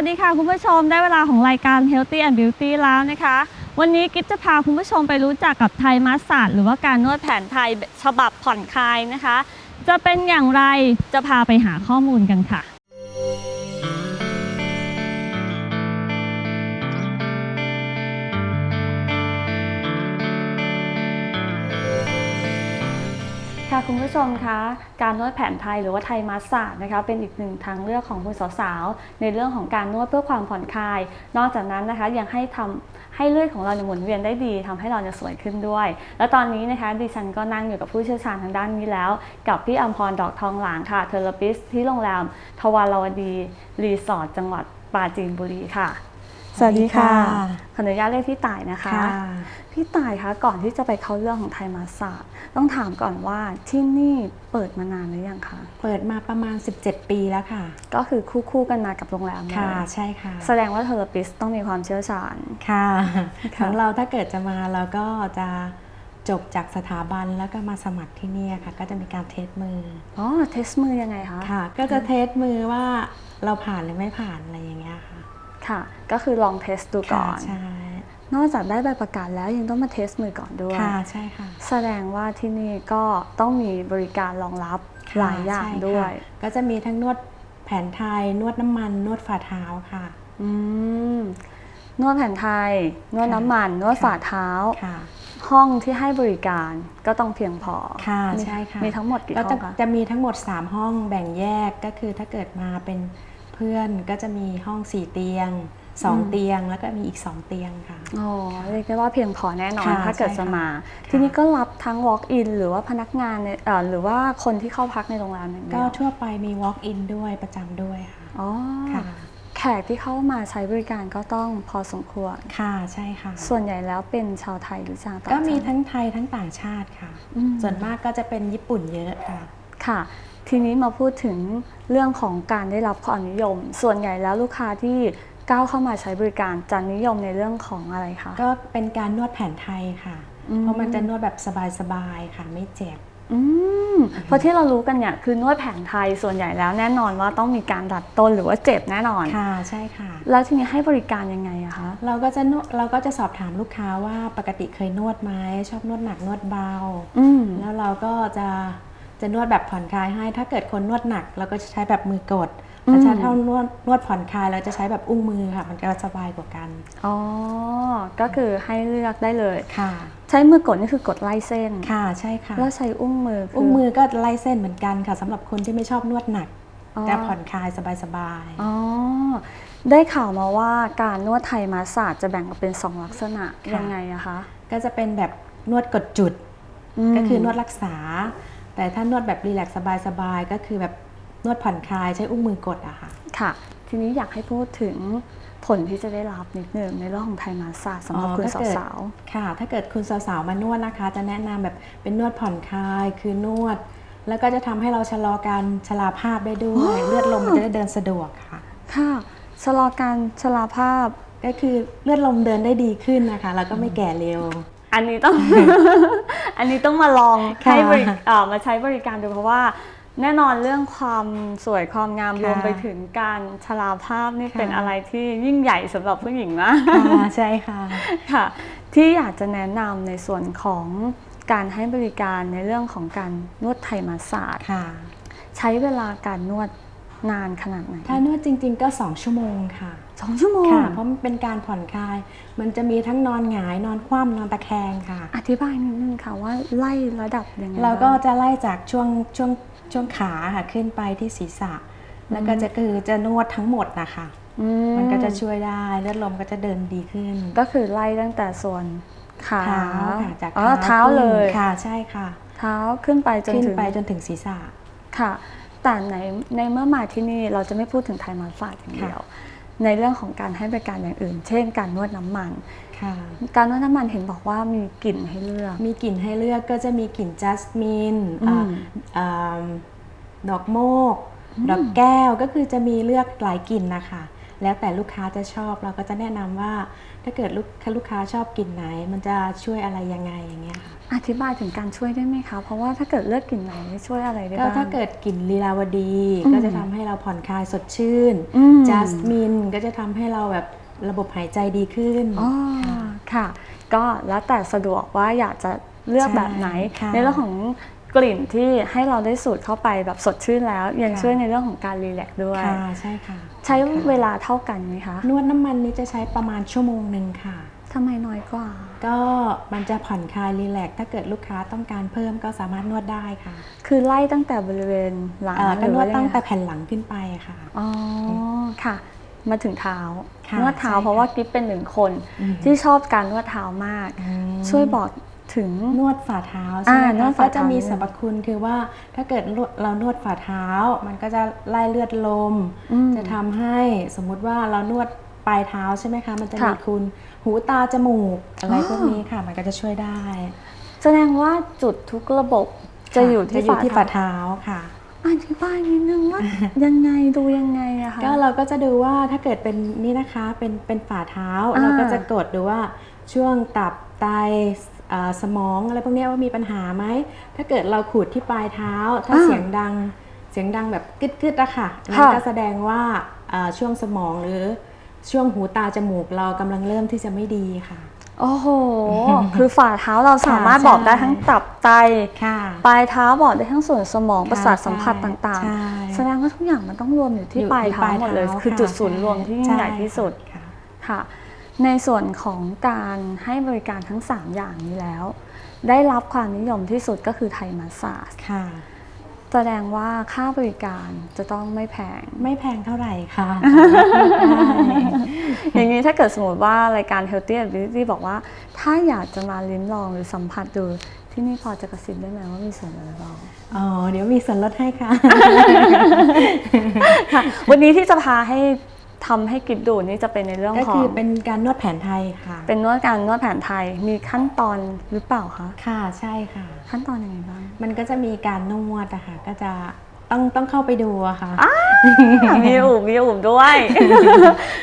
สวัสดีค่ะคุณผู้ชมได้เวลาของรายการ Healthy and Beauty แล้วนะคะ วันนี้กิ๊จะพาคุณผู้ชมไปรู้จักกับไทยมัสซาดหรือว่าการนวดแผนไทยฉบับผ่อนคลายนะคะ จะเป็นอย่างไรจะพาไปหาข้อมูลกันค่ะ ค่ะคุณผู้ชมคะการนวดแผนไทยหรือว่าไทยมัสซาจนะคะเป็นอีกหนึ่งทางเลือกของคุณสาวๆในเรื่องของการนวดเพื่อความผ่อนคลาย นอกจากนั้นนะคะยังให้ทำให้เลือดของเราเนี่ยหมุนเวียนได้ดีทำให้เราเนี่ยสวยขึ้นด้วย แล้วตอนนี้นะคะดิฉันก็นั่งอยู่กับผู้เชี่ยวชาญทางด้านนี้แล้ว กับพี่อัมพรดอกทองหลางค่ะเทอราปิสที่โรงแรมทวารวดีรีสอร์ทจังหวัดปราจีนบุรีค่ะ สวัสดีค่ะสวัสดีค่ะขออนุญาตเรียกพี่ต่ายนะคะค่ะพี่ต่ายคะก่อนที่จะไปเข้าเรื่องของไทยมาสซาจต้องถามก่อนว่าที่นี่เปิดมานานหรือยังคะเปิดมาประมาณ 17 ปีแล้วค่ะ ก็คือคู่คู่ๆกันมากับโรงแรมเลยค่ะใช่ค่ะ แสดงว่าเทอราปิสต้องมีความเชี่ยวชาญค่ะค่ะของเราถ้าเกิดจะมาเราก็จะจบจากสถาบันแล้วก็มาสมัครที่เนี่ยค่ะ ก็จะมีการเทสมืออ๋อเทสมือยังไงคะค่ะ ก็จะเทสมือว่าเราผ่านหรือไม่ผ่านอะไรอย่างเงี้ยค่ะ ค่ะ ก็คือลองเทสดูก่ค่ะอนใช่นอกจากได้ใบประกาศแล้วยังต้องมาเทสมือก่อนด้วย ค่ะ ใช่ค่ะ แสดงว่าที่นี่ก็ต้องมีบริการรองรับค่ะหลายอย่างใช่ค่ะด้วย ก็จะมีทั้งนวดแผนไทย นวดน้ำมัน นวดฝ่าเท้าค่ะ อืม นวดแผนไทย นวดค่ะน้ำมัน นวดค่ะฝ่าเท้าค่ะห้องที่ให้บริการก็ต้องเพียงพอ ค่ะมีใช่ค่ะ มีทั้งหมดกี่ก็ห้อจะงคะ จะมีทั้งหมด 3 ห้องแบ่งแยกก็คือถ้าเกิดมาเป็น เพื่อนก็จะมีห้อง4เตียง2เตียงแล้วก็มีอีก2เตียงค่ะอ๋อเรียกได้ว่าเพียงพอแน่นอนค่ะถ้าเกิดใช่จะค่ะมาค่ะทีนี้ก็รับทั้ง walk in หรือว่าพนักงานในเอ่อหรือว่าคนที่เข้าพักในโรงแรมอย่างเดีก็ยวทั่วไปมี walk in ด้วยประจำด้วยค่ะอ๋อค่ะแขกที่เข้ามาใช้บริการก็ต้องพอสมควรค่ะใช่ค่ะ ส่วนใหญ่แล้วเป็นชาวไทยหรือชาวต่างก็ชาติมีทั้งไทยทั้งต่างชาติค่ะอืมส่วนมากก็จะเป็นญี่ปุ่นเยอะค่ะค่ะ ทีนี้มาพูดถึงเรื่องของการได้รับความนิยม ส่วนใหญ่แล้วลูกค้าที่ก้าวเข้ามาใช้บริการจะนิยมในเรื่องของอะไรคะก็เป็นการนวดแผนไทยค่ะอืมเพราะมันจะนวดแบบสบายๆค่ะ ไม่เจ็บอืมเพราะที่เรารู้กันเนี่ยคือนวดแผนไทยส่วนใหญ่แล้วแน่นอนว่าต้องมีการดัดต้นหรือว่าเจ็บแน่นอนค่ะใช่ค่ะ แล้วทีนี้ให้บริการยังไงอะคะเราก็จะนวดเราก็จะสอบถามลูกค้าว่าปกติเคยนวดไหมชอบนวดหนักนวดเบาอืมแล้วเราก็จะ จะนวดแบบผ่อนคลายให้ ถ้าเกิดคนนวดหนักเราก็จะใช้แบบมือกดอืมแต่ถ้าเท่านวดนวดผ่อนคลายเราจะใช้แบบอุ้งมือค่ะ มันก็สบายกว่ากัน อ๋อ ก็คือให้เลือกได้เลยค่ะ ใช้มือกดนี่คือกดไล่เส้นค่ะใช่ค่ะ แล้วใช้อุ้งมือคือุ้งมือก็ไล่เส้นเหมือนกันค่ะสำหรับคนที่ไม่ชอบนวดหนักอ๋อแต่ผ่อนคลายสบายอ๋อได้ข่าวมาว่าการนวดไทยมาสซาจจะแบ่งออกเป็นสองลักษณะยังไงอะคะๆก็จะเป็นแบบนวดกดจุดมก็คือนวดรักษา แต่ถ้านวดแบบรีแลกซ์สบายๆ ก็คือแบบนวดผ่อนคลายใช้อุ้งมือกดอะค่ะ ค่ะ ทีนี้อยากให้พูดถึงผลที่จะได้รับนิดนึงในเรื่องของไทยมาสซาจสำหรับอ๋อคุณถ้าเกิดสาวค่ะ ถ้าเกิดคุณสาวๆ มานวดนะคะ จะแนะนำแบบเป็นนวดผ่อนคลายคือนวด แล้วก็จะทำให้เราชะลอการชราภาพได้ด้วย เลือดลมมันจะได้เดินสะดวกค่ะๆค่ะ ชะลอการชราภาพก็คือเลือดลมเดินได้ดีขึ้นนะคะ แล้วก็ไม่แก่เร็ว อันนี้ต้อง อันนี้ต้องมาลองค่ะให้บริเอ่อมาใช้บริการดูเพราะว่าแน่นอนเรื่องความสวยความงามค่ะรวมไปถึงการชราภาพนี่ค่ะเป็นอะไรที่ยิ่งใหญ่สำหรับผู้หญิงนะค่ะใช่ค่ะค่ะ ที่อยากจะแนะนำในส่วนของการให้บริการในเรื่องของการนวดไทยมาสซาจค่ะใช้เวลาการนวด นานขนาดไหนถ้านวดจริง ๆ ก็ 2 ชั่วโมงค่ะสองชั่วโมงค่ะ เพราะมันเป็นการผ่อนคลาย มันจะมีทั้งนอนหงายนอนคว่ำนอนตะแคงค่ะ อธิบายนิดนึงค่ะว่าไล่ระดับยังไงเราก็บ้ง จะไล่จากช่วงช่วงช่วงขาค่ะขึ้นไปที่ศีรษะ แล้วก็จะคือจะนวดทั้งหมดนะคะ อืมันก็จะช่วยได้เลือดลมก็จะเดินดีขึ้นก็คือไล่ตั้งแต่ส่วนขาเท้าค่ะจากอ๋อเท้าเลยขึ้นค่ะใช่ค่ะ เท้าขึ้นไปจนขึ้นถึงไปจนถึงศีรษะ ค่ะ แต่ในในเมื่อมาที่นี่เราจะไม่พูดถึงไทยมาสซาจอย่างเดียว ในเรื่องของการให้บริการอย่างอื่น เช่น การนวดน้ำมันค่ะการนวดน้ำมันเห็นบอกว่ามีกลิ่นให้เลือก มีกลิ่นให้เลือกก็จะมีกลิ่นจัสมินอืมอ่าดอกโมก ดอกแก้วก็คือจะมีเลือกหลายกลิ่นนะคะ แล้วแต่ลูกค้าจะชอบเราก็จะแนะนำว่า ถ้าเกิดลูกลูกค้าชอบกลิ่นไหน มันจะช่วยอะไรยังไงอย่างเงี้ยค่ะอธิบายถึงการช่วยได้ไหมคะ เพราะว่าถ้าเกิดเลือกกลิ่นไหนช่วยอะไรได้ก็บ้างถ้าเกิดกลิ่นลีลาวดีอืมก็จะทำให้เราผ่อนคลายสดชื่นอืมจัสมินก็จะทำให้เราแบบระบบหายใจดีขึ้นอ๋อค่ะ ก็แล้วแต่สะดวกว่าอยากจะเลือกใช่แบบไหนค่ะในเรื่องของ กลิ่นที่ให้เราได้สูดเข้าไปแบบสดชื่นแล้ว ยังค่ะช่วยในเรื่องของการรีแลกซ์ด้วย ค่ะใช่ค่ะ ใช้เวลาเท่ากันไหมคะนวดน้ำมันนี้จะใช้ประมาณชั่วโมงหนึ่งค่ะ ทำไมน้อยกว่า ก็มันจะผ่อนคลายรีแลกซ์ถ้าเกิดลูกค้าต้องการเพิ่มก็สามารถนวดได้ค่ะคือไล่ตั้งแต่บริเวณหลังเอ่อหก็รือนวว่าดยัตั้งไงแต่แผ่นหลังขึ้นไปค่ะ อ๋อค่ะ มาถึงเท้าค่ะนวดเท้าใช่ค่ะเพราะว่ากิ๊บเป็นหนึ่งคน อืม ที่ชอบการนวดเท้ามากอืมช่วยบอก ถึงนวดฝ่าเท้าใช่ไหมอ่านวคะดฝ่าก็เท้าจะมีสรรพคุณคือว่าถ้าเกิดเรานวดฝ่าเท้า มันก็จะไล่เลือดลมอืมจะทำให้สมมุติว่าเรานวดปลายเท้าใช่ไหมคะ มันจะค่ะมีคุณหูตาจมูกอะไรอ๋อพวกนี้ค่ะมันก็จะช่วยได้ แสดงว่าจุดทุกระบบจะค่อยู่ที่จะอยู่ที่ฝ่าฝ่าเท้าเท้าค่ะอธิบายนิดนึงว่ายังไงดูยังไงอะคะก็เราก็จะดูว่าถ้าเกิดเป็นนี่นะคะเป็นเป็นฝ่าเท้าอ่าเราก็จะกดดูว่าช่วงตับไตเอ่อ สมองอะไรพวกเนี้ยว่ามีปัญหาไหม ถ้าเกิดเราขูดที่ปลายเท้า ถ้าเสียงดังเสียงดังแบบกึดๆอะค่ะนั่นก็แสดงว่าเอ่อช่วงสมองหรือช่วงหูตาจมูกเรากำลังเริ่มที่จะไม่ดีค่ะโอ้โห คือฝ่าเท้าเราสามารถค่ะบอกได้ใช่ทั้งตับไตค่ะปลายเท้าบอกได้ทั้งส่วนสมองค่ะประสาทสัมผัสต่างใช่ๆแสดงว่าทุกอย่างมันต้องรวมอยู่ที่อยู่ปลายที่เท้าหมดเลย คือจุดศูนย์รวมที่ยิ่งใหญ่ที่สุดค่ะค่ะ ในส่วนของการให้บริการทั้ง 3 อย่างนี้แล้ว ได้รับความนิยมที่สุดก็คือไทยมาสซาจค่ะ แสดงว่าค่าบริการจะต้องไม่แพง ไม่แพงเท่าไหร่ค่ะ อย่างนี้ถ้าเกิดสมมติว่ารายการ Healthy Ability บอกว่า ถ้าอยากจะมาลิ้มลองหรือสัมผัสดูที่นี่พอจะกระซิบได้ไหมว่ามีส่วนอะไรบ้างอ๋อ เดี๋ยวมีส่วนลดให้ค่ะค่ะวันนี้ที่จะพาให้ ทำให้กิบดูนี่จะเป็นในเรื่องก็ของ คือเป็นการนวดแผนไทยค่ะเป็นนวดการนวดแผนไทยมีขั้นตอนหรือเปล่าคะค่ะใช่ค่ะ ขั้นตอนยังไงบ้าง มันก็จะมีการนวดอะค่ะก็จะต้องต้องเข้าไปดูอะค่ะ มีอุบมีอุบด้วย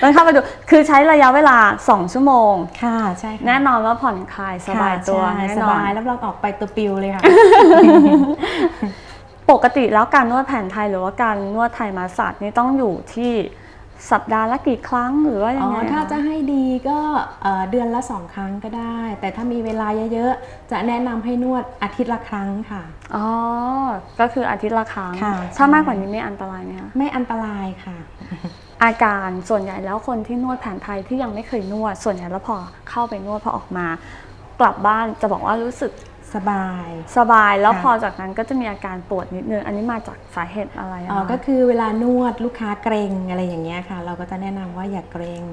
ต้องเข้าไปดูคือใช้ระยะเวลา 2 ชั่วโมง ค่ะใช่ค่ะแน่นอนว่าผ่อนคลายสบายตัวค่ะใช่แน่สนอนบายรับรองออกไปตัวปิวเลยค่ะ ปกติแล้วการนวดแผนไทยหรือว่าการนวดไทยมาสซาจนี่ต้องอยู่ที่ สัปดาห์ละกี่ครั้งหรือว่ายัอ๋งอไงถ้าคจะให้ดีก็เอ่อเดือนละสองครั้งก็ได้ แต่ถ้ามีเวลาเยอะๆ จะแนะนำให้นวดอาทิตย์ละครั้งค่ะ อ๋อ ก็คืออาทิตย์ละครั้งค่ะถ้าใช่มากกว่านี้ไม่อันตรายไหมคะไม่อันตรายค่ะ อาการส่วนใหญ่แล้วคนที่นวดแผนไทยที่ยังไม่เคยนวด ส่วนใหญ่แล้วพอเข้าไปนวดพอออกมากลับบ้านจะบอกว่ารู้สึก สบาย สบายแล้วค่ะพอจากนั้นก็จะมีอาการปวดนิดนึง อันนี้มาจากสาเหตุอะไรอะอ๋อคะก็คือเวลานวดลูกค้าเกรงอะไรอย่างเงี้ยค่ะ เราก็จะแนะนำว่าอย่าเกรง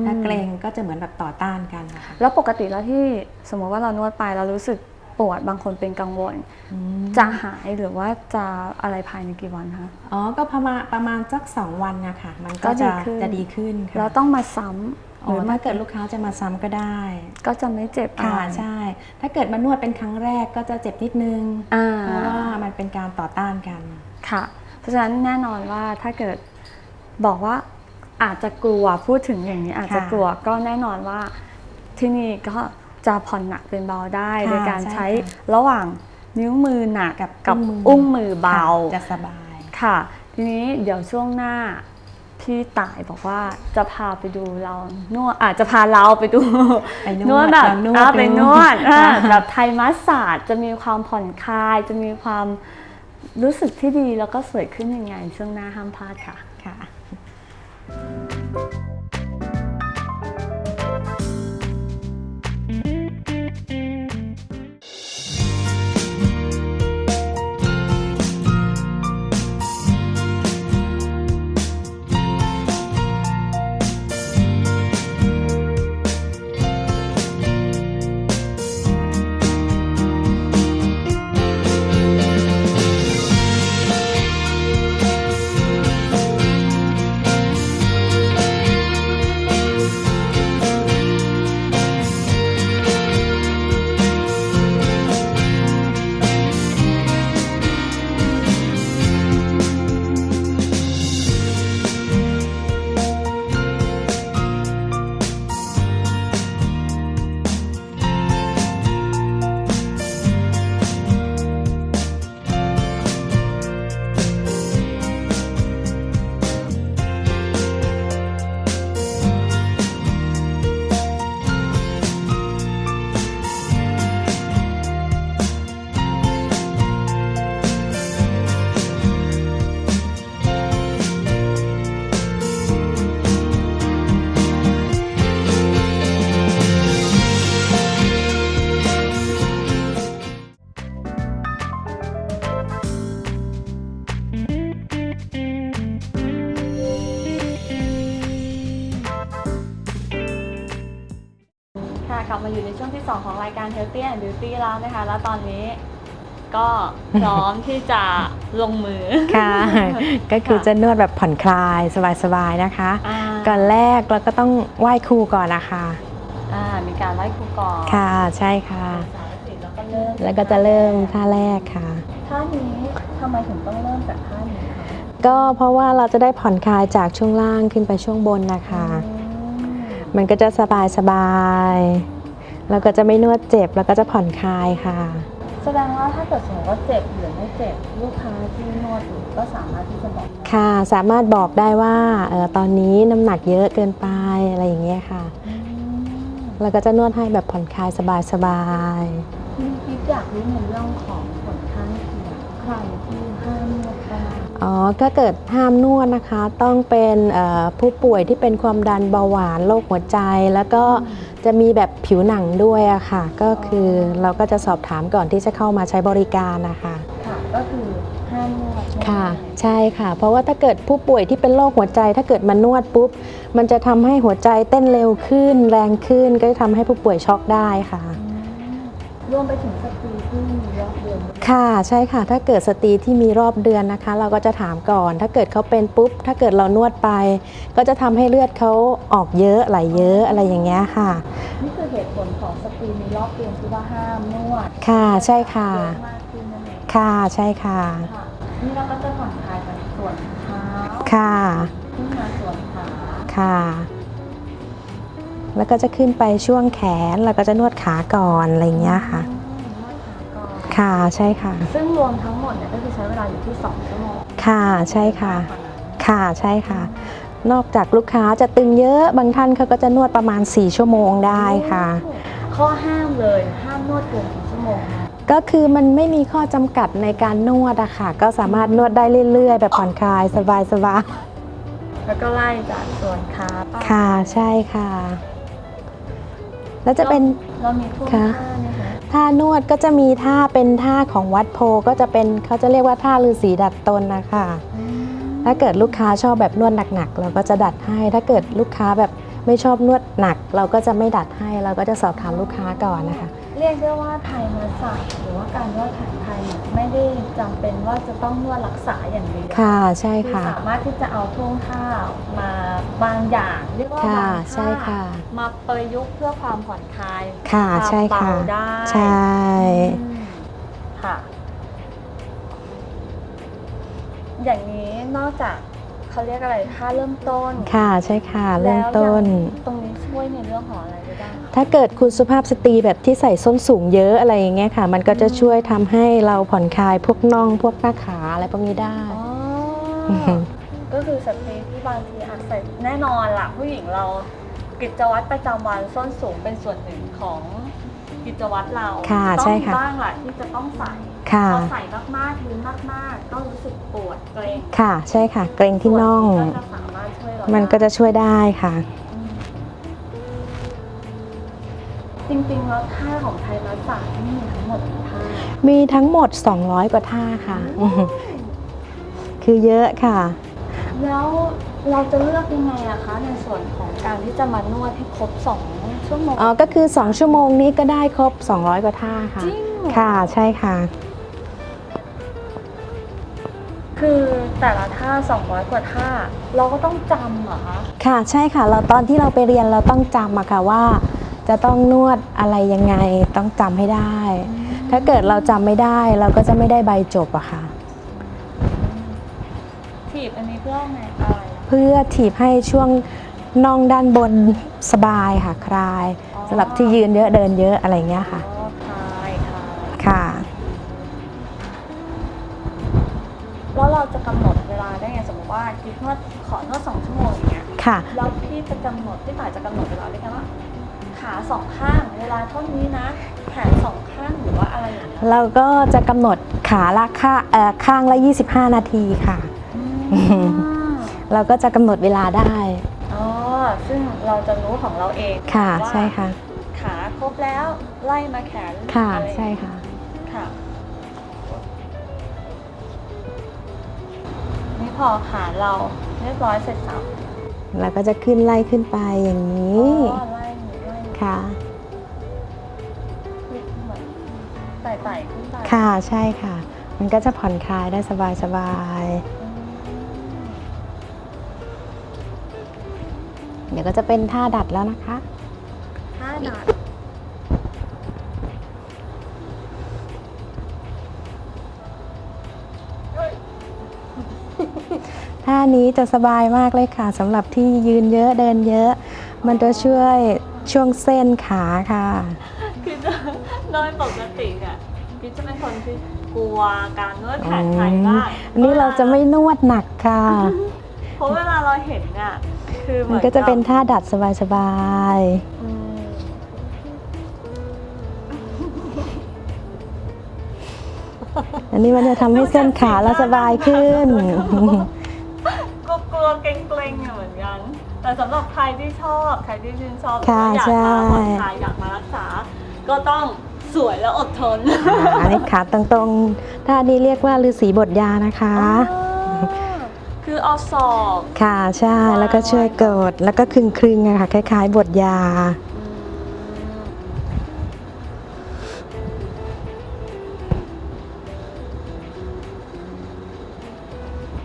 มถ้าเกรงก็จะเหมือนแบบต่อต้านกันนะคะแล้วปกติแล้วที่สมมติว่าเรานวดไปเรารู้สึกปวดบางคนเป็นกังวลอืมจะหายหรือว่าจะอะไรภายในกี่วันคะอ๋อก็ประมาณประมาณสักสองวันนะคะมันก็ก็ดีจะขึ้นจะดีขึ้นค่ะแล้วต้องมาซ้ำ หอ๋รืออมาถ้าเกิดลูกค้าจะมาซ้ำก็ได้ ก็จะไม่เจ็บอะค่ะไรใช่ ถ้าเกิดมานวดเป็นครั้งแรกก็จะเจ็บนิดนึงอ่าเพราะว่ามันเป็นการต่อต้านกันค่ะ เพราะฉะนั้นแน่นอนว่าถ้าเกิดบอกว่าอาจจะกลัวพูดถึงอย่างนี้อาจจะค่ะกลัวก็แน่นอนว่าที่นี่ก็จะผ่อนหนักเป็นเบาได้ค่ะโดยการใช่ใช้ค่ะระหว่างนิ้วมือหนักกับกับอุ้งมืออุ้งมือเบาค่ะจะสบายค่ะ ทีนี้เดี๋ยวช่วงหน้า พี่ต่ายบอกว่าจะพาไปดูเรานวดอาจจะพาเราไปดูไปนวดแบบเรานวดอ่าไปนวดดูอ่าค่ะแบบไทยมัสซาจจะมีความผ่อนคลาย จะมีความรู้สึกที่ดีแล้วก็สวยขึ้นยังไงช่วงหน้าห้ามพลาดค่ะ ค่ะ and Beauty แล้วนะคะ แล้วตอนนี้ก็พร้อมที่จะลงมือ ค่ะ ก็คือจะนวดแบบผ่อนคลายสบายๆนะคะ อ่า ก่อนแรกเราก็ต้องไหว้ครูก่อนนะคะ อ่ามีการไหว้ครูก่อนค่ะใช่ค่ะ สารสิแล้วก็เริ่มแล้วก็จะเริ่มท่าแรกค่ะ ท่านี้ทำไมถึงต้องเริ่มจากท่านี้คะก็เพราะว่าเราจะได้ผ่อนคลายจากช่วงล่างขึ้นไปช่วงบนนะคะ อืมมันก็จะสบายสบายๆ แล้วก็จะไม่นวดเจ็บแล้วก็จะผ่อนคลายค่ะ แสดงว่าถ้าเกิดสมมติว่าเจ็บหรือไม่เจ็บลูกค้าที่นวดอยู่ก็สามารถที่จะบอกได้ค่ะ สามารถบอกได้ว่าเออตอนนี้น้ำหนักเยอะเกินไปอะไรอย่างเงี้ยค่ะ อืมแล้วก็จะนวดให้แบบผ่อนคลายสบายพี่กิ๊ฟอยากรู้ในเรื่องของ อ๋อถ้าเกิดห้ามนวดนะคะ ต้องเป็นเอ่อผู้ป่วยที่เป็นความดันเบาหวานโรคหัวใจ แล้วก็จะมีแบบผิวหนังด้วยอะค่ะ ก็คือเราก็จะสอบถามก่อนที่จะเข้ามาใช้บริการนะคะค่ะก็คือห้ามนวดใช่ไหมค่ะ ใช่ค่ะ เพราะว่าถ้าเกิดผู้ป่วยที่เป็นโรคหัวใจ ถ้าเกิดมานวดปุ๊บ มันจะทำให้หัวใจเต้นเร็วขึ้น แรงขึ้นก็จะทำให้ผู้ป่วยช็อกได้ค่ะอืม รวมไปถึงสตรีที่มีรอบเดือนด้วยค่ะใช่ค่ะถ้าเกิดสตรีที่มีรอบเดือนนะคะ เราก็จะถามก่อน ถ้าเกิดเขาเป็นปุ๊บ ถ้าเกิดเรานวดไป ก็จะทำให้เลือดเขาออกเยอะไหลเยอะอะไรอย่างเงี้ยค่ะ นี่คือเหตุผลของสตรีมีรอบเดือนที่ว่าห้ามนวดค่ะใช่ค่ะเยอะมากขึ้นนั่นเองค่ะใช่ค่ะค่ะนี่เราก็จะผ่อนคลายจากส่วนเท้าค่ะขึ้นมาส่วนขาค่ะ แล้วก็จะขึ้นไปช่วงแขน แล้วก็จะนวดขาก่อนอะไรอย่างเงี้ยค่ะอืมนวดขาก่อนค่ะใช่ค่ะ ซึ่งรวมทั้งหมดเนี่ยก็คือใช้เวลาอยู่ที่ 2 ชั่วโมง ค่ะใช่ค่ะมากกว่านั้นค่ะใช่ค่ะ นอกจากลูกค้าจะตึงเยอะบางท่านเขาก็จะนวดประมาณ 4 ชั่วโมงได้ค่ะ ข้อห้ามเลยห้ามนวดเกินกี่ชั่วโมงนะก็คือมันไม่มีข้อจำกัดในการนวดอะค่ะ ก็สามารถนวดได้เรื่อยๆ แบบผ่อนคลายสบายแล้วก็ไล่จากส่วนขาไปๆค่ะใช่ค่ะ แล้วจะเป็นเรามีท่วงค่ะ ท่าไหมคะท่านวดก็จะมีท่าเป็นท่าของวัดโพก็จะเป็นเขาจะเรียกว่าท่าฤาษีดัดตนนะคะอืมถ้าเกิดลูกค้าชอบแบบนวดหนักๆเราก็จะดัดให้ ถ้าเกิดลูกค้าแบบไม่ชอบนวดหนัก เราก็จะไม่ดัดให้ เราก็จะสอบถามลูกค้าก่อนนะคะ เรียกได้ว่าไทยมาสายหรือว่าการนวดแผนไทยเนี่ยไม่ได้จำเป็นว่าจะต้องนวดรักษาอย่างเดียวค่ะใช่คือค่ะ สามารถที่จะเอาท่วงท่ามาบางอย่าง เรียกว่าค่ะบางใช่ท่าค่ะ มาประยุกต์เพื่อความผ่อนคลายค่ะวามใช่ค่ะ เบาได้ใช่ อืมค่ะ อย่างนี้นอกจาก เขาเรียกอะไรท่าเริ่มต้นค่ะใช่ค่ะเริ่มต้นแล้วอย่างตรงนี้ช่วยในเรื่องของอะไรได้บ้างคะถ้าเกิดคุณสุภาพสตรีแบบที่ใส่ส้นสูงเยอะอะไรอย่างเงี้ยค่ะ มันก็จะช่วยทำให้เราผ่อนคลายพวกน่องพวกหน้าขาอะไรพวกนี้ได้อ๋ออือหือก็คือสตรีที่บางทีอาจใส่แน่นอนล่ะผู้หญิงเรากิจวัตรประจำวันส้นสูงเป็นส่วนหนึ่งของกิจวัตรเราค่ะต้องใช่มีค่ะบ้างแหละที่จะต้องใส่ ค่ะ พอใส่มากๆหรือมากๆ ก็รู้สึกปวดเกร็งค่ะใช่ค่ะ เกรงที่น่องส่วนก็จะสามารถช่วยเรามันก็ได้จะช่วยได้ค่ะ อืมจริงๆแล้วท่าของไทยรัฐศาสตร์นี่มีทั้งหมดกี่ท่ามีทั้งหมด 200 กว่าท่าค่ะ คือเยอะค่ะ แล้วเราจะเลือกยังไงอะคะในส่วนของการที่จะมานวดให้ครบสองชั่วโมงอ๋อ ก็คือ 2 ชั่วโมงนี้ก็ได้ครบ 200 กว่าท่าค่ะ จริงเหรอ ค่ะ ใช่ค่ะ คือแต่ละท่า 200 กว่าท่า เราก็ต้องจำเหรอคะค่ะใช่ค่ะ เราตอนที่เราไปเรียนเราต้องจำอะค่ะว่า จะต้องนวดอะไรยังไงต้องจำให้ได้ ถ้าเกิดเราจำไม่ได้ เราก็จะไม่ได้ใบจบอะค่ะ ถีบอันนี้เพื่อไงอะไรอะเพื่อถีบให้ช่วงน่องด้านบนสบายค่ะคลายสำหรับที่ยืนเยอะเดินเยอะอะไรอย่างเงี้ยค่ะ อ๋อคลายคลาย ค่ะ แล้วเราจะกำหนดเวลาได้ไงสมมติว่าคิดนวดขอนวดสองชั่วโมงอย่างเงี้ยค่ะแล้วพี่จะกำหนดพี่ต่ายจะกำหนดเวลาได้ไงว่าขาสองข้างเวลาเท่านี้นะแขนสองข้างหรือว่าอะไรอย่างเงี้ยเราก็จะกำหนดขาละข้าเอ่อข้างละ 25 นาทีค่ะอืมเราก็จะกำหนดเวลาได้อ๋อซึ่งเราจะรู้ของเราเองค่ะว่าใช่ค่ะ ขาครบแล้วไล่มาแขนค่ะอะไรใช่ค่ะค่ะ พอค่ะเราเรียบร้อยเสร็จสับเราก็จะขึ้นไล่ขึ้นไปอย่างนี้ไล่ค่ะ เหมือนไต่ไต่ขึ้นไปค่ะ ใช่ค่ะ มันก็จะผ่อนคลายได้สบายสบายๆเดี๋ยวก็จะเป็นท่าดัดแล้วนะคะท่าดัด ท่านี้จะสบายมากเลยค่ะสำหรับที่ยืนเยอะเดินเยอะ มันจะช่วยช่วงเส้นขาค่ะ คือโดยปกติเนี่ยพี่จะเป็นคนที่กลัวการนวดแผนไทยมากอันนี้เราจะไม่นวดหนักค่ะเพราะเวลาเราเห็นเนี่ยคือเหมัมืนอนก็จะเป็นบท่าดัดสบายอืมๆอันนี้มันจะทำให้เส้นขาเราสบายขึ้น แต่สำหรับใครที่ชอบใครที่ชื่นชอบค่ะอยากใช่ มาผ่อนคลายอยากมารักษา ก็ต้องสวยและอดทนอ่าอันนี้ขาตรงๆท่านี้เรียกว่าฤาษีบทยานะคะอ๋อคือเอาศอกค่ะใช่แล้วก็ช่วยกดแล้วก็คลึงคลึงๆอะค่ะคล้าย ๆ บทยา อืม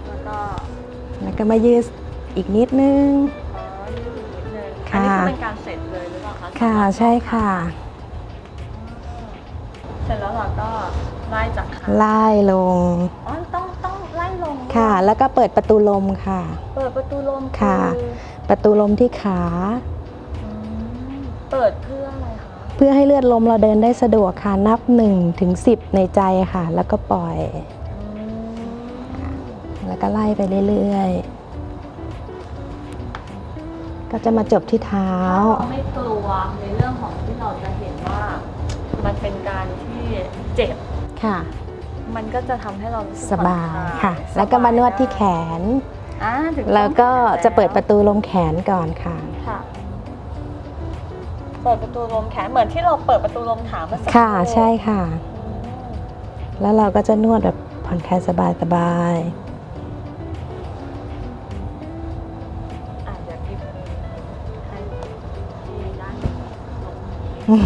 แล้วก็ แล้วก็มายืดอีกนิดนึงอ๋อยืดอีก นิดนึงค่ะอันนี้คือเป็นการเสร็จเลยหรือเปล่าคะค่ะ ใช่ค่ะ เสร็จแล้วเราก็ไล่จากขาไล่ลง อ๋อต้องต้องไล่ลงด้วยค่ะ แล้วก็เปิดประตูลมค่ะ เปิดประตูลมค่ะอประตูลมที่ขา อืมเปิดเพื่ออะไรคะเพื่อให้เลือดลมเราเดินได้สะดวกค่ะ นับ1ถึง10 ในใจค่ะ แล้วก็ปล่อย อืมแล้วก็ไล่ไปเรื่อยๆ ก็จะมาจบที่เท้าถ้า เราไม่กลัวในเรื่องของที่เราจะเห็นว่า มันเป็นการที่เจ็บ ค่ะ มันก็จะทำให้เรารู้สึกสบายผ่อนลค่ะสบยแล้วก็มานวดที่แขน อ่าถึงแล้วก็ต้นแขนจะเปิดประตูลมแขนก่อนค่ะ ค่ะ เปิดประตูลมแขนเหมือนที่เราเปิดประตูลมขาเมื่อสักค่ะ รู่ใช่ค่ะ อืมแล้วเราก็จะนวดแบบผ่อนคลายสบายสบายอ่ นี้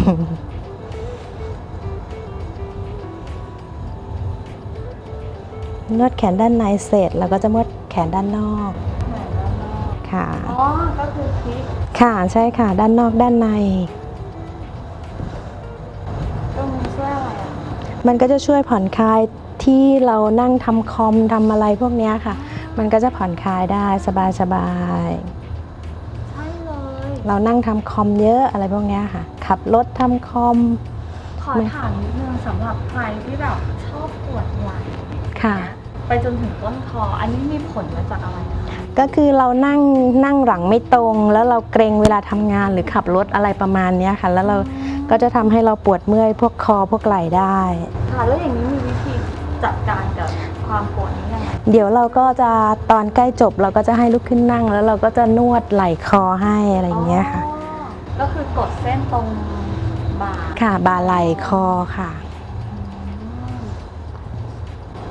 นวดแขนด้านในเสร็จเราก็จะนวดแขนด้านนอกแขนด้านนอกค่ะอ๋อก็คือพลิกค่ะใช่ค่ะ ด้านนอกด้านใน ตรงนี้ช่วยอะไรอะมันก็จะช่วยผ่อนคลายที่เรานั่งทำคอมทำอะไรพวกเนี้ยค่ะ มันก็จะผ่อนคลายได้สบายสบายใช่ เลยๆเรานั่งทำคอมเยอะอะไรพวกเนี้ยค่ะ ขับรถทำคอม ขอถามนิดนึงสำหรับใครที่แบบชอบปวดไหล่ค่ะ ไปจนถึงต้นคอ อันนี้มีผลมาจากอะไรคะก็คือเรานั่งนั่งหลังไม่ตรง แล้วเราเกรงเวลาทำงานหรือขับรถอะไรประมาณเนี้ยค่ะ แล้วเราก็จะทำให้เราปวดเมื่อยพวกคอพวกไหล่ได้ ค่ะ แล้วอย่างนี้มีวิธีจัดการกับความปวดนี้ยังไง เดี๋ยวเราก็จะตอนใกล้จบเราก็จะให้ลุกขึ้นนั่ง แล้วเราก็จะนวดไหล่คอให้อะไรอย่างเงี้ยค่ะอ๋อก็คือกดเส้นตรงบ่าค่ะบ่าไหล่คอค่ะ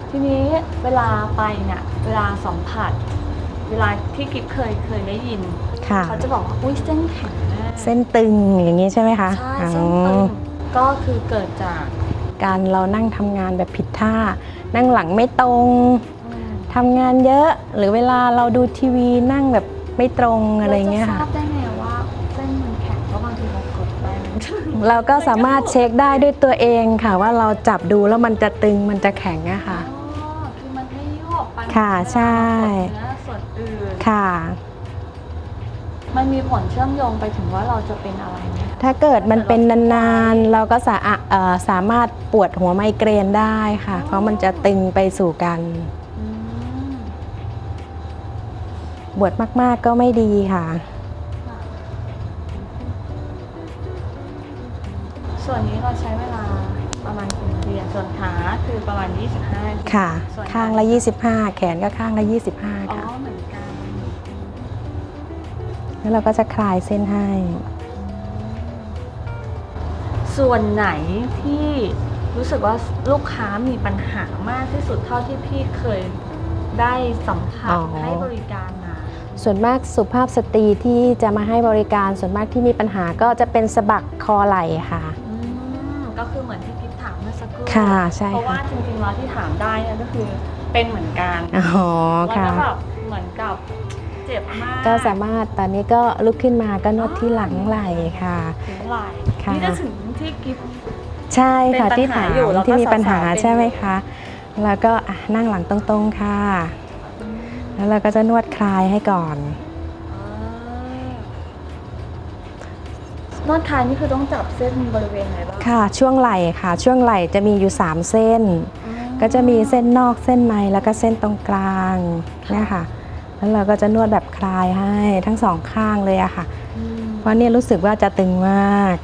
ทีนี้เวลาไปเนี่ยเวลาสัมผัส เวลาที่กิ๊บเคยเคยได้ยินค่ะเขาจะบอกว่าอุ้ยเส้นแข็งมากเส้นตึงอย่างนี้ใช่ไหมคะใช่อ๋อเส้นตึงก็คือเกิดจากการเรานั่งทำงานแบบผิดท่า นั่งหลังไม่ตรงอืม ทำงานเยอะ หรือเวลาเราดูทีวีนั่งแบบไม่ตรงอะไรเงี้ยราค่ะจทราบได้ไงว่าเส้นมันแข็งเพราะบางทีเรากดไปมันเราก็สามารถเช็คได้ด้วยตัวเองค่ะ ว่าเราจับดูแล้วมันจะตึงมันจะแข็งอะค่ะอ๋อคือมันไม่โยกไปค่ะใช่เนื้อส่วนอื่นค่ะ มันมีผลเชื่อมโยงไปถึงว่าเราจะเป็นอะไรไหมคะถ้าเกิดมันเป็นนานๆ เราก็สาอะเอ่อสามารถปวดหัวไมเกรนได้ค่ะ เพราะมันจะตึงไปสู่กัน อืม บวดมาก ๆ ก็ไม่ดีค่ะค่ะ ส่วนนี้เราใช้เวลาประมาณกี่นาทีอะส่วนขาคือประมาณ 25ค่ะ ส่วนข้างละ 25 แขนก็ข้างละอ๋อ25ค่ะเหมือนกัน แล้วเราก็จะคลายเส้นให้ ส่วนไหนที่รู้สึกว่าลูกค้ามีปัญหามากที่สุดเท่าที่พี่เคยได้สัมผัสอ๋อ ให้บริการมา ส่วนมากสุภาพสตรีที่จะมาให้บริการส่วนมากที่มีปัญหาก็จะเป็นสะบักคอไหล่ค่ะ อืมก็คือเหมือนที่พิพถามเมื่อสักครู่ค่ะใช่เพราะว่าค่ะ จริงๆแล้วที่ถามได้เนี่ยก็คือเป็นเหมือนกันอ๋อแล้วค่ะ ก็แบบเหมือนกับเจ็บมากก็สามารถตอนนี้ก็ลุกขึ้นมาก็นวดที่หลังไหล่ค่ะ ถึงไหล่ค่ะ นี่จะถึงที่กิฟ ใช่ค่ะเป็นปัญหาที่ถามอยู่แล้วก็ที่มีปัญหาสาวๆเป็นใช่ไหมคะ แล้วก็อะนั่งหลังตรงๆค่ะ แล้วเราก็จะนวดคลายให้ก่อน นวดคลายนี่คือต้องจับเส้นบริเวณไหนบ้างค่ะ ช่วงไหล่ค่ะ ช่วงไหล่จะมีอยู่ 3 เส้นอืมก็จะมีเส้นนอกเส้นในแล้วก็เส้นตรงกลางเนี่ยค่ะ แล้วเราก็จะนวดแบบคลายให้ทั้งสองข้างเลยอะค่ะ อืมเพราะเนี่ยรู้สึกว่าจะตึงมาก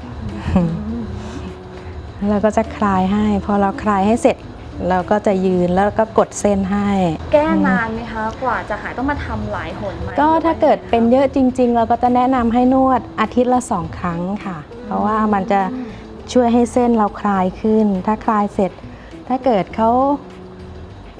แล้วเราก็จะคลายให้ พอเราคลายให้เสร็จ เราก็จะยืนแล้วก็กดเส้นให้ แก้นานไหมคะ กว่าจะหายต้องมาทำหลายหนไหมก็ถ้าเกิดเป็นหรือเยอะจริง ๆ เราก็จะแนะนำให้นวดอาทิตย์ละสองครั้งค่ะ เพราะว่ามันจะช่วยให้เส้นเราคลายขึ้น ถ้าคลายเสร็จ ถ้าเกิดเขา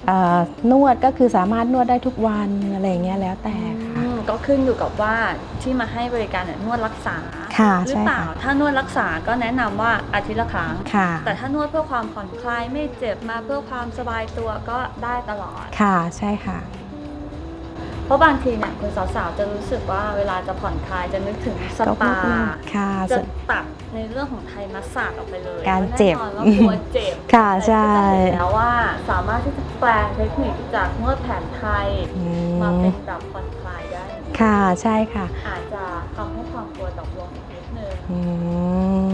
เอ่อนวดก็คือสามารถนวดได้ทุกวันอะไรอย่างเงี้ยแล้วแต่อืค่ะม ก็ขึ้นอยู่กับว่าที่มาให้บริการเนี่ยนวดรักษาค่ะหรือใช่เปล่าค่ะถ้านวดรักษาก็แนะนำว่าอาทิตย์ละครั้งค่ะแต่ถ้านวดเพื่อความผ่อนคลายไม่เจ็บมาเพื่อความสบายตัวก็ได้ตลอด ค่ะ ใช่ค่ะ เพราะบางทีเนี่ยคุณสาวๆจะรู้สึกว่าเวลาจะผ่อนคลายจะนึกถึงสก็ปาพวกนั้นค่ะจะตัดในเรื่องของไทยมัสสาดออกไปเลย การเจ็บพะแน่นอนว่ากลัวเจ็บ ค่ะ ใช่แต่ก็จะเห็นแล้วว่าสามารถที่จะแปลงเทคนิคจากนวดแผนไทยอืมามเป็นแบบผ่อน คลายได้ค่ะใช่ค่ะ อาจจะทำให้ความกลัวดรอปลงอีกนิดนึงอืม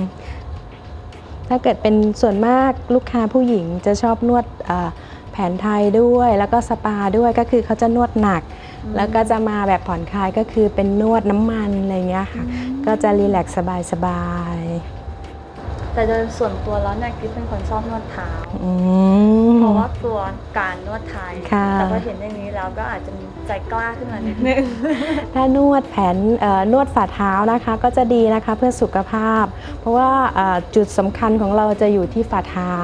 ถ้าเกิดเป็นส่วนมากลูกค้าผู้หญิงจะชอบนวดเอ่อแผนไทยด้วย แล้วก็สปาด้วยก็คือเขาจะนวดหนักอืมแล้วก็จะมาแบบผ่อนคลายก็คือเป็นนวดน้ำมันอะไรเงี้ยค่ะ ก็จะรีแลกซ์สบาย แต่โดยส่วนตัวแล้วเนี่ยกิ๊บเป็นคนชอบนวดเท้าๆอืม เพราะว่ากลัวการนวดไทย ค่ะ แต่พอเห็นอย่างนี้แล้วก็อาจจะมีใจกล้าขึ้นมานิดนึง ถ้านวดแผนเอ่อนวดฝ่าเท้านะคะก็จะดีนะคะเพื่อสุขภาพ เพราะว่าเอ่อจุดสำคัญของเราจะอยู่ที่ฝ่าเท้า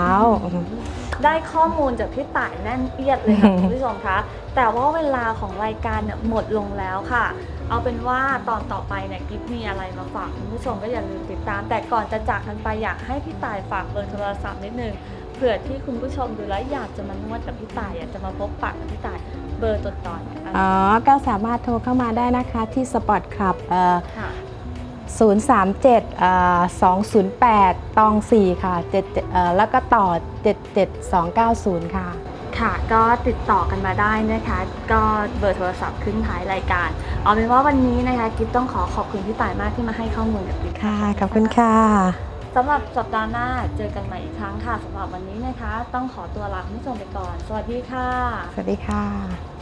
ได้ข้อมูลจากพี่ต่ายแน่นเอียดเลยค่ะคุณผู้ชมคะ แต่ว่าเวลาของรายการเนี่ยหมดลงแล้วค่ะ เอาเป็นว่าตอนต่อไปเนี่ยกิฟมีอะไรมาฝากคุณผู้ชมก็อย่าลืมติดตาม แต่ก่อนจะจากกันไปอยากให้พี่ต่ายฝากเบอร์โทรศัพท์นิดนึงเผื่อที่คุณผู้ชมดูแล้วอยากจะมานวดกับพี่ต่ายอยากจะมาพบปะกับพี่ต่ายเบอร์ตัวต่อเนี่ยอันอ๋นี้อก็สามารถโทรเข้ามาได้นะคะที่สปอร์ตคลับเอ่อค่ะ 037เอ่อ208 ตอง 4 ค่ะ7เอ่อแล้วก็ต่อ 77290 ค่ะ ค่ะ ก็ติดต่อกันมาได้นะคะ ก็เบอร์โทรศัพท์ขึ้นท้ายรายการ เอาเป็นว่าวันนี้นะคะ กิฟต้องขอขอบคุณพี่ต่ายมากที่มาให้ข้อมูลกับกิฟค่ะ ขอบคุณค่ะสำหรับสัปดาห์หน้าเจอกันใหม่อีกครั้งค่ะสำหรับวันนี้นะคะ ต้องขอตัวลาคุณผู้ชมไปก่อน สวัสดีค่ะ สวัสดีค่ะ